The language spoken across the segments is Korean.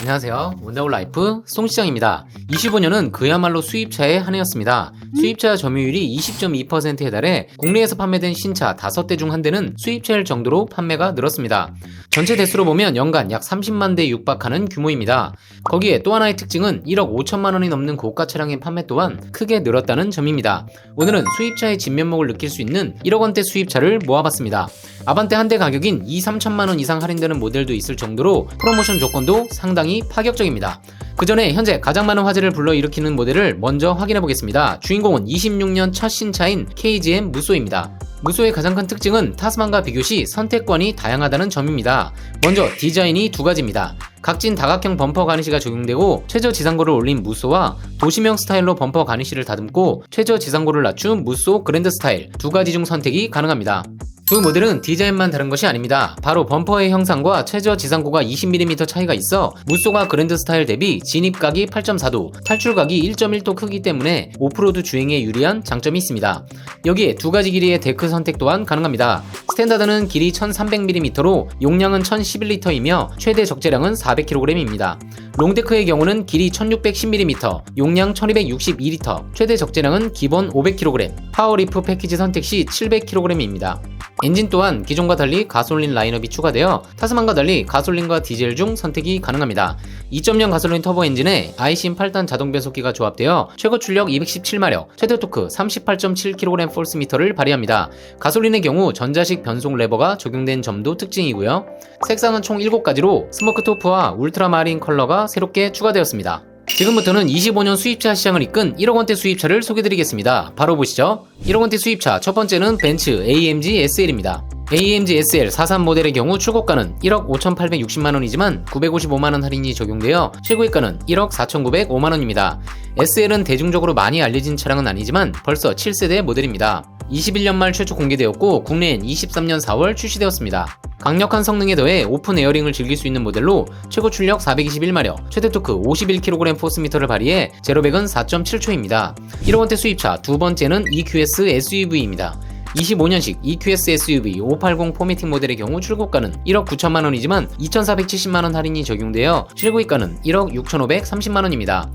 안녕하세요. 원더울 라이프 송시장입니다. 25년은 그야말로 수입차의 한 해였습니다. 수입차 점유율이 20.2%에 달해 국내에서 판매된 신차 5대 중 한 대는 수입차일 정도로 판매가 늘었습니다. 전체 대수로 보면 연간 약 30만 대 육박하는 규모입니다. 거기에 또 하나의 특징은 1억 5천만 원이 넘는 고가 차량의 판매 또한 크게 늘었다는 점입니다. 오늘은 수입차의 진면목을 느낄 수 있는 1억 원대 수입차를 모아봤습니다. 아반떼 한 대 가격인 2, 3천만 원 이상 할인되는 모델도 있을 정도로 프로모션 조건도 상당히 파격적입니다. 그 전에 현재 가장 많은 화제를 불러일으키는 모델을 먼저 확인해 보겠습니다. 주인공은 26년 첫 신차인 KGM 무쏘입니다. 무쏘의 가장 큰 특징은 타스만과 비교 시 선택권이 다양하다는 점입니다. 먼저 디자인이 두 가지입니다. 각진 다각형 범퍼 가니시가 적용되고 최저 지상고를 올린 무쏘와 도시명 스타일로 범퍼 가니시를 다듬고 최저 지상고를 낮춘 무쏘 그랜드 스타일 두 가지 중 선택이 가능합니다. 두 모델은 디자인만 다른 것이 아닙니다. 바로 범퍼의 형상과 최저 지상고가 20mm 차이가 있어 무쏘가 그랜드 스타일 대비 진입각이 8.4도, 탈출각이 1.1도 크기 때문에 오프로드 주행에 유리한 장점이 있습니다. 여기에 두 가지 길이의 데크 선택 또한 가능합니다. 스탠다드는 길이 1300mm로 용량은 1011L이며 최대 적재량은 400kg입니다. 롱데크의 경우는 길이 1610mm, 용량 1262L, 최대 적재량은 기본 500kg, 파워리프 패키지 선택 시 700kg입니다. 엔진 또한 기존과 달리 가솔린 라인업이 추가되어 타스만과 달리 가솔린과 디젤 중 선택이 가능합니다. 2.0 가솔린 터보 엔진에 아이신 8단 자동 변속기가 조합되어 최고 출력 217마력, 최대 토크 38.7kg 포스미터를 발휘합니다. 가솔린의 경우 전자식 변속 레버가 적용된 점도 특징이고요. 색상은 총 7가지로 스모크 토프와 울트라 마린 컬러가 새롭게 추가되었습니다. 지금부터는 25년 수입차 시장을 이끈 1억 원대 수입차를 소개드리겠습니다. 바로 보시죠. 1억 원대 수입차 첫 번째는 벤츠 AMG SL입니다. AMG SL 43 모델의 경우 출고가는 1억 5,860만 원이지만 955만 원 할인이 적용되어 최고가는 1억 4,905만 원입니다. SL은 대중적으로 많이 알려진 차량은 아니지만 벌써 7세대 모델입니다. 21년 말 최초 공개되었고 국내엔 23년 4월 출시되었습니다. 강력한 성능에 더해 오픈 에어링을 즐길 수 있는 모델로 최고 출력 421마력, 최대 토크 51kg 포스미터를 발휘해 제로백은 4.7초입니다. 1억 원대 수입차 두 번째는 EQS SUV입니다. 25년식 EQS SUV 580 포매팅 모델의 경우 출고가는 1억 9천만 원이지만 2,470만 원 할인이 적용되어 실구입가는 1억 6,530만 원입니다.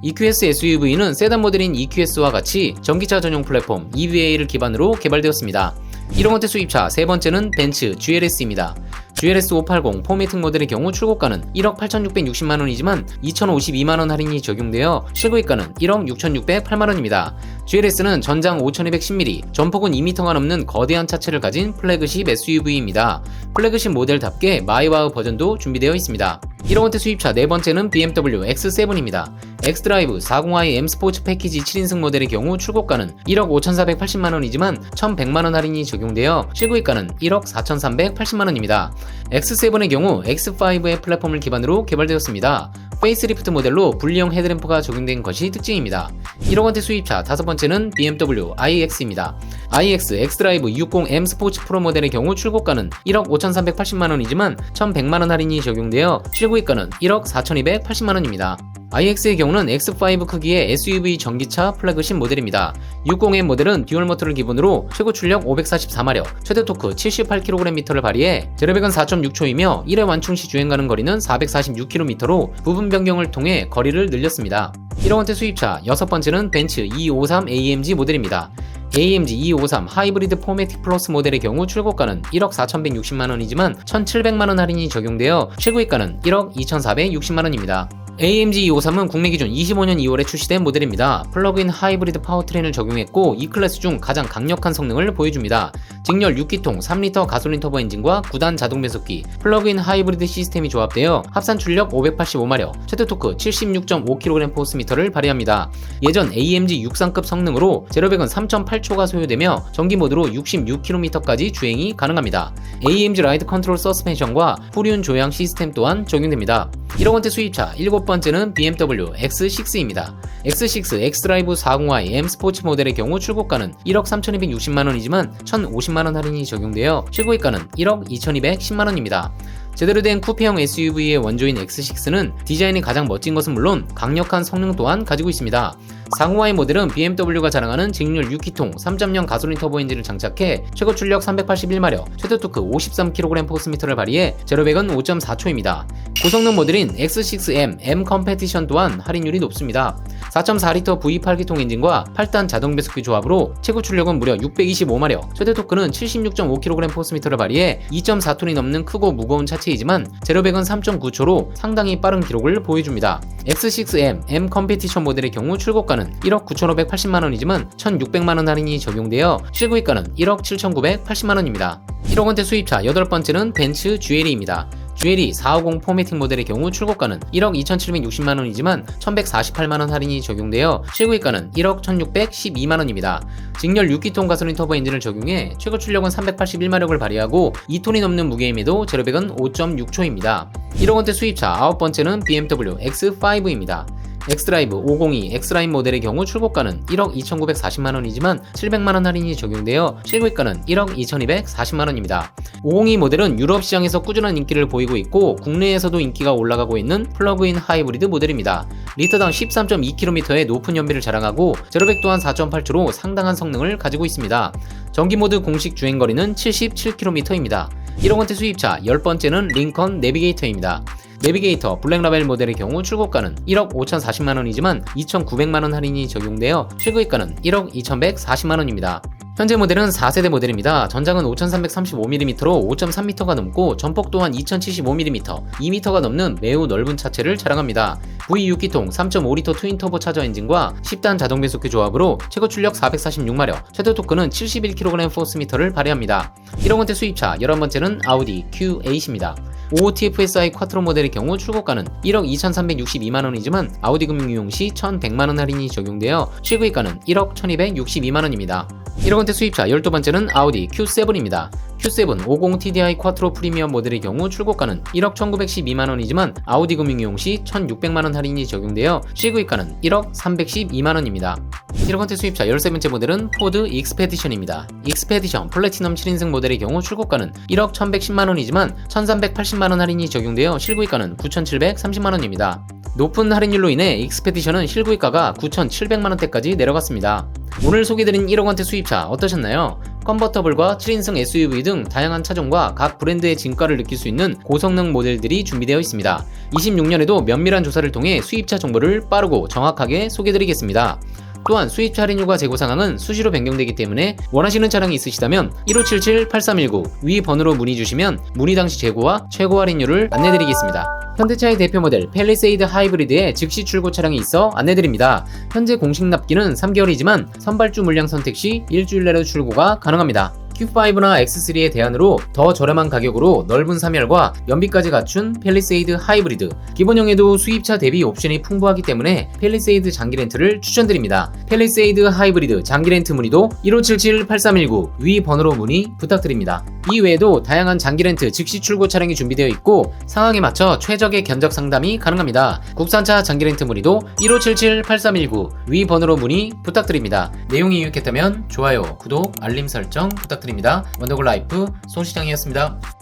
EQS SUV는 세단 모델인 EQS와 같이 전기차 전용 플랫폼 EVA를 기반으로 개발되었습니다. 1억 원대 수입차 세 번째는 벤츠 GLS입니다. GLS 580 포매팅 모델의 경우 출고가는 1억 8,660만 원이지만 2,052만 원 할인이 적용되어 실구입가는 1억 6,608만 원입니다. GLS는 전장 5,210mm, 전폭은 2m가 넘는 거대한 차체를 가진 플래그십 SUV입니다. 플래그십 모델답게 마이와우 버전도 준비되어 있습니다. 1억 원대 수입차 네 번째는 BMW X7입니다. 엑스드라이브 40i M 스포츠 패키지 7인승 모델의 경우 출고가는 1억 5,480만 원이지만 1,100만 원 할인이 적용되어 실구입가는 1억 4,380만 원입니다. X7의 경우 X5의 플랫폼을 기반으로 개발되었습니다. 페이스리프트 모델로 분리형 헤드램프가 적용된 것이 특징입니다. 1억 원대 수입차 다섯 번째는 BMW iX입니다. iX X드라이브 60M 스포츠 프로 모델의 경우 출고가는 1억 5,380만 원이지만 1,100만 원 할인이 적용되어 실구입가는 1억 4,280만 원입니다. iX의 경우는 X5 크기의 SUV 전기차 플래그십 모델입니다. 60M 모델은 듀얼 모터를 기본으로 최고 출력 544마력, 최대 토크 78kgm를 발휘해 제로백은 4.6초이며 1회 완충 시 주행 가는 거리는 446km로 부분 변경을 통해 거리를 늘렸습니다. 1억 원대 수입차 여섯 번째는 벤츠 253 AMG 모델입니다. AMG 253 하이브리드 포매틱 플러스 모델의 경우 출고가는 1억 4,160만원이지만 1,700만원 할인이 적용되어 최고가는 1억 2,460만원입니다. AMG 253은 국내 기준 25년 2월에 출시된 모델입니다. 플러그인 하이브리드 파워트레인을 적용했고 이 클래스 중 가장 강력한 성능을 보여줍니다. 직렬 6기통 3리터 가솔린 터보 엔진과 9단 자동 변속기, 플러그인 하이브리드 시스템이 조합되어 합산 출력 585마력, 최대 토크 76.5kg 포스미터를 발휘합니다. 예전 AMG 63급 성능으로 제로백은 3.8초가 소요되며 전기 모드로 66km까지 주행이 가능합니다. AMG 라이드 컨트롤 서스펜션과 후륜 조향 시스템 또한 적용됩니다. 1억 원대 수입차 7번째는 BMW X6입니다. X6 X드라이브 40i M 스포츠 모델의 경우 출고가는 1억 3,260만 원이지만 1,050만 원 할인이 적용되어 최고가는 1억 2,210만 원입니다. 제대로 된 쿠페형 SUV의 원조인 X6는 디자인이 가장 멋진 것은 물론 강력한 성능 또한 가지고 있습니다. 상호와의 모델은 BMW가 자랑하는 직률 6기통 3.0 가솔린 터보 엔진을 장착해 최고 출력 381마력, 최대 토크 53kg 포스미터를 발휘해 제로백은 5.4초입니다. 고성능 모델인 X6M M 컴페티션 또한 할인율이 높습니다. 4.4L V8기통 엔진과 8단 자동 배속기 조합으로 최고 출력은 무려 625마력, 최대 토크는 76.5kg 포스미터를 발휘해 2.4톤이 넘는 크고 무거운 차체이지만 제로백은 3.9초로 상당히 빠른 기록을 보여줍니다. X6M M 컴페티션 모델의 경우 출고가는 1억 9,580만원이지만 1,600만원 할인이 적용되어 실구입가는 1억 7,980만원입니다. 1억 원대 수입차 여덟 번째는 벤츠 GLE입니다. GLE 450 포매팅 모델의 경우 출고가는 1억 2,760만원이지만 1,148만원 할인이 적용되어 실구입가는 1억 1,612만원입니다. 직렬 6기통 가솔린 터보 엔진을 적용해 최고 출력은 381마력을 발휘하고 2톤이 넘는 무게임에도 제로백은 5.6초입니다. 1억 원대 수입차 아홉 번째는 BMW X5입니다. 엑스드라이브 502 엑스라인 모델의 경우 출고가는 1억 2,940만원이지만 700만원 할인이 적용되어 실구입가는 1억 2,240만원입니다. 502 모델은 유럽 시장에서 꾸준한 인기를 보이고 있고 국내에서도 인기가 올라가고 있는 플러그인 하이브리드 모델입니다. 리터당 13.2km의 높은 연비를 자랑하고 제로백 또한 4.8초로 상당한 성능을 가지고 있습니다. 전기 모드 공식 주행거리는 77km입니다. 1억 원대 수입차 10번째는 링컨 내비게이터입니다. 내비게이터 블랙라벨 모델의 경우 출고가는 1억 5,040만원이지만 2,900만원 할인이 적용되어 최고가는 1억 2,140만원입니다. 현재 모델은 4세대 모델입니다. 전장은 5335mm로 5.3m가 넘고 전폭 또한 2075mm, 2m가 넘는 매우 넓은 차체를 자랑합니다. V6기통 3.5L 트윈 터보 차저 엔진과 10단 자동 배속기 조합으로 최고 출력 446마력, 최대 토크는 71kg 포스미터를 발휘합니다. 1억 원대 수입차 11번째는 아우디 Q8입니다. 55TFSI 쿼트로 모델의 경우 출고가는 1억 2,362만원이지만 아우디 금융 이용 시 1,100만원 할인이 적용되어 실구입가는 1억 1,262만원입니다. 1억 원대 수입차 12번째는 아우디 Q7입니다. Q7 50TDI 쿼트로 프리미엄 모델의 경우 출고가는 1억 1912만원이지만 아우디 금융 이용 시 1600만원 할인이 적용되어 실구입가는 1억 312만원입니다. 1억 원대 수입차 13번째 모델은 포드 익스페디션입니다. 익스페디션 플래티넘 7인승 모델의 경우 출고가는 1억 1110만원이지만 1380만원 할인이 적용되어 실구입가는 9730만원입니다. 높은 할인율로 인해 익스페디션은 실구입가가 9,700만원대까지 내려갔습니다. 오늘 소개드린 1억 원대 수입차 어떠셨나요? 컨버터블과 7인승 SUV 등 다양한 차종과 각 브랜드의 진가를 느낄 수 있는 고성능 모델들이 준비되어 있습니다. 26년에도 면밀한 조사를 통해 수입차 정보를 빠르고 정확하게 소개드리겠습니다. 또한 수입차 할인율과 재고 상황은 수시로 변경되기 때문에 원하시는 차량이 있으시다면 1577-8319 위 번호로 문의 주시면 문의 당시 재고와 최고 할인율을 안내드리겠습니다. 현대차의 대표 모델 펠리세이드 하이브리드에 즉시 출고 차량이 있어 안내드립니다. 현재 공식 납기는 3개월이지만 선발주 물량 선택 시 일주일 내로 출고가 가능합니다. Q5나 X3의 대안으로 더 저렴한 가격으로 넓은 3열과 연비까지 갖춘 펠리세이드 하이브리드 기본형에도 수입차 대비 옵션이 풍부하기 때문에 펠리세이드 장기 렌트를 추천드립니다. 펠리세이드 하이브리드 장기 렌트 문의도 1577-8319 위 번호로 문의 부탁드립니다. 이 외에도 다양한 장기 렌트 즉시 출고 차량이 준비되어 있고 상황에 맞춰 최적의 견적 상담이 가능합니다. 국산차 장기 렌트 문의도 1577-8319 위 번호로 문의 부탁드립니다. 내용이 유익했다면 좋아요, 구독, 알림 설정 부탁드립니다. 원더골 라이프 손시장이었습니다.